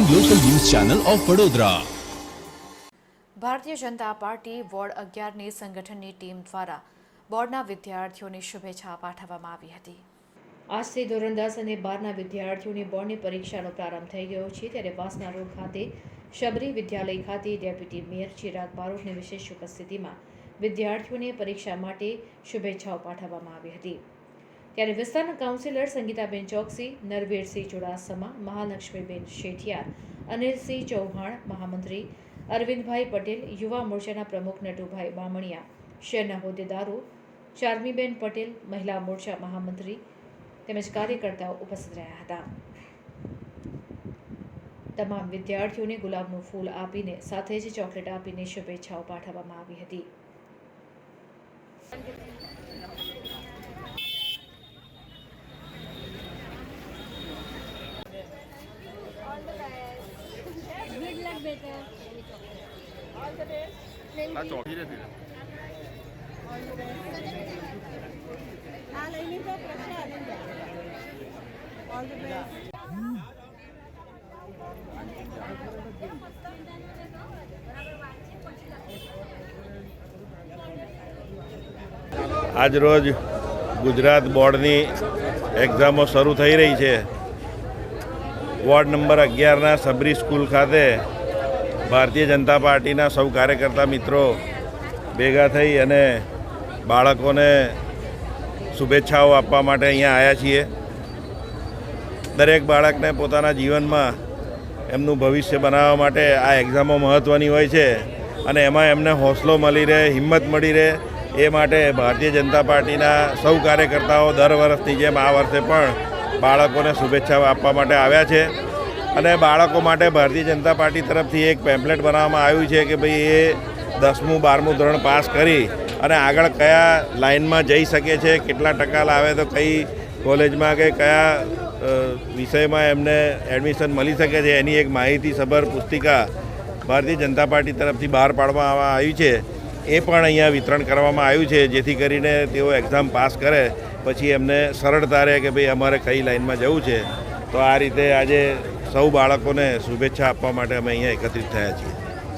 Channel of Vadodara Bharatiya Janata party ward અગિયારની સંગઠનની team દ્વારા બોર્ડના વિદ્યાર્થીઓને શુભેચ્છા પાઠવવામાં આવી હતી. આજથી ધોરણ દસ અને બારના વિદ્યાર્થીઓની બોર્ડની પરીક્ષાનો પ્રારંભ થઈ ગયો છે. ત્યારે વાસના રોડ ખાતે શબરી વિદ્યાલય ખાતે ડેપ્યુટી મેયર ચિરાગ બારોટની વિશેષ ઉપસ્થિતિમાં વિદ્યાર્થીઓને પરીક્ષા માટે શુભેચ્છાઓ પાઠવવામાં આવી હતી. ત્યારે વિસ્તારના કાઉન્સિલર સંગીતાબેન ચોકસી, નરવીરસિંહ ચુડાસમા, મહાલક્ષ્મીબેન શેઠિયાર, અનિલસિંહ ચૌહાણ, મહામંત્રી અરવિંદભાઈ પટેલ, યુવા મોરચાના પ્રમુખ નટુભાઈ બામણિયા, શહેરના હોદ્દેદારો ચારમીબેન પટેલ, મહિલા મોરચા મહામંત્રી તેમજ કાર્યકર્તાઓ ઉપસ્થિત રહ્યા હતા. તમામ વિદ્યાર્થીઓને ગુલાબનું ફૂલ આપીને સાથે જ ચોકલેટ આપીને શુભેચ્છાઓ પાઠવવામાં આવી હતી. આ ધ બેસ્ટ આજરોજ ગુજરાત બોર્ડની એક્ઝામો શરૂ થઈ રહી છે. વોર્ડ નંબર અગિયારના સબરી સ્કૂલ ખાતે ભારતીય જનતા પાર્ટીના સૌ કાર્યકર્તા મિત્રો ભેગા થઈ અને બાળકોને શુભેચ્છાઓ આપવા માટે અહીંયા આવ્યા છીએ. દરેક બાળકને પોતાના જીવનમાં એમનું ભવિષ્ય બનાવવા માટે આ એક્ઝામો મહત્ત્વની હોય છે અને એમાં એમને હોંસલો મળી રહે, હિંમત મળી રહે એ માટે ભારતીય જનતા પાર્ટીના સૌ કાર્યકર્તાઓ દર વર્ષની જેમ આ વર્ષે પણ બાળકોને શુભેચ્છાઓ આપવા માટે આવ્યા છે. અને બાળકો માટે ભારતીય જનતા પાર્ટી તરફથી એક પેમ્પલેટ બનાવવામાં આવ્યું છે કે ભાઈ એ દસમું, બારમું ધોરણ પાસ કરી અને આગળ કયા લાઇનમાં જઈ શકે છે, કેટલા ટકા લાવે તો કઈ કોલેજમાં કે કયા વિષયમાં એમને એડમિશન મળી શકે છે એની એક માહિતી સભર પુસ્તિકા ભારતીય જનતા પાર્ટી તરફથી બહાર પાડવામાં આવી છે. એ પણ અહીંયા વિતરણ કરવામાં આવ્યું છે, જેથી કરીને તેઓ એક્ઝામ પાસ કરે, પછી એમને સરળતા રહે કે ભાઈ અમારે કઈ લાઇનમાં જવું છે. તો આ રીતે આજે સૌ બાળકોને શુભેચ્છા આપવા માટે અમે અહીંયા એકત્રિત થયા છીએ.